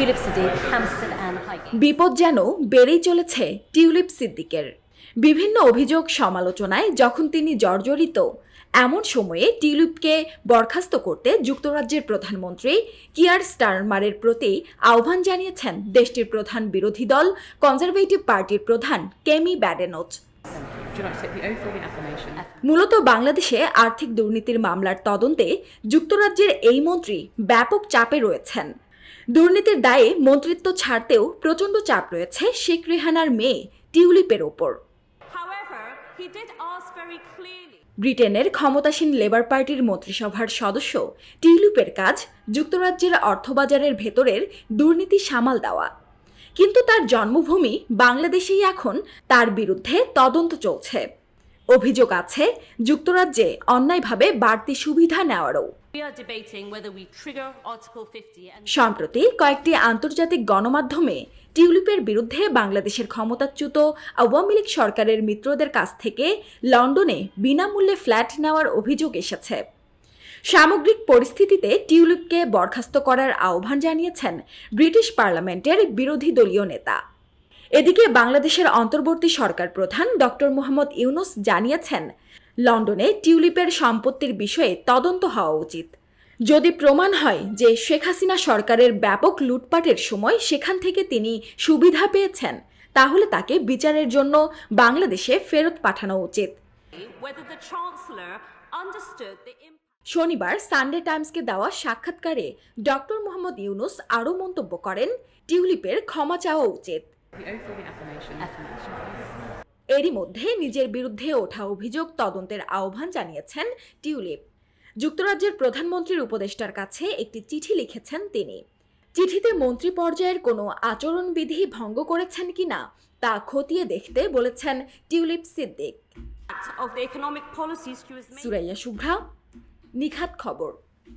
Siddiq, Hampstead and Highgate. বিপদ যেন বেড়েই চলেছে টিউলিপ সিদ্দিকের বিভিন্ন অভিযোগ সমালোচনায় যখন তিনি জর্জরিত এমন সময়ে টিউলিপকে বরখাস্ত করতে যুক্তরাজ্যের প্রধানমন্ত্রী কিয়ার স্টারমারের প্রতি আহ্বান জানিয়েছেন দেশটির প্রধান বিরোধী দল কনজারভেটিভ পার্টির প্রধান কেমি ব্যাডেনোচ? মূলত বাংলাদেশে আর্থিক দুর্নীতির মামলার তদন্তে যুক্তরাজ্যের এই মন্ত্রী ব্যাপক চাপে রয়েছেন দুর্নীতির দায়ে মন্ত্রিত্ব ছাড়তেও প্রচণ্ড চাপ রয়েছে শেখ রেহানার মেয়ে টিউলিপের ওপর. ব্রিটেনের ক্ষমতাসীন লেবার পার্টির মন্ত্রিসভার সদস্য টিউলিপের কাজ যুক্তরাজ্যের অর্থবাজারের ভেতরের দুর্নীতি সামাল দেওয়া। কিন্তু তার জন্মভূমি বাংলাদেশেই এখন তার বিরুদ্ধে তদন্ত চলছে। অভিযোগ আছে যুক্তরাজ্যে অন্যায়ভাবে বাড়তি সুবিধা নেওয়ারও। We are debating whether we trigger Article 50 and সম্প্রতি কয়েকটি আন্তর্জাতিক গণমাধ্যমে টিউলিপের বিরুদ্ধে বাংলাদেশের ক্ষমতাচ্যুত আওয়ামী লীগ সরকারের মিত্রদের কাছ থেকে লন্ডনে বিনামূল্যে ফ্ল্যাট নেওয়ার অভিযোগ এসেছে। সামগ্রিক পরিস্থিতিতে টিউলিপকে বরখাস্ত করার আহ্বান জানিয়েছেন ব্রিটিশ পার্লামেন্টের বিরোধী দলীয় নেতা। এদিকে বাংলাদেশের অন্তর্বর্তী সরকার প্রধান ডক্টর মোহাম্মদ ইউনুস জানিয়েছেন লন্ডনে টিউলিপের সম্পত্তির বিষয়ে তদন্ত হওয়া উচিত। যদি প্রমাণ হয় যে শেখ হাসিনা সরকারের ব্যাপক লুটপাটের সময় সেখান থেকে তিনি সুবিধা পেয়েছেন তাহলে তাকে বিচারের জন্য বাংলাদেশে ফেরত পাঠানো উচিত. শনিবার সানডে টাইমসকে দেওয়া সাক্ষাৎকারে ডক্টর মোহাম্মদ ইউনুস আরও মন্তব্য করেন টিউলিপের ক্ষমা চাওয়া উচিত। এরই মধ্যে নিজের বিরুদ্ধে ওঠা অভিযোগ তদন্তের আহ্বান জানিয়েছেন টিউলিপ। যুক্তরাজ্যের প্রধানমন্ত্রীর উপদেষ্টার কাছে একটি চিঠি লিখেছেন তিনি। চিঠিতে মন্ত্রী পর্যায়ের কোনো আচরণবিধি ভঙ্গ করেছেন কিনা তা খতিয়ে দেখতে বলেছেন টিউলিপ সিদ্দিক. সুরাইয়া শুভ্রা নিখাত খবর।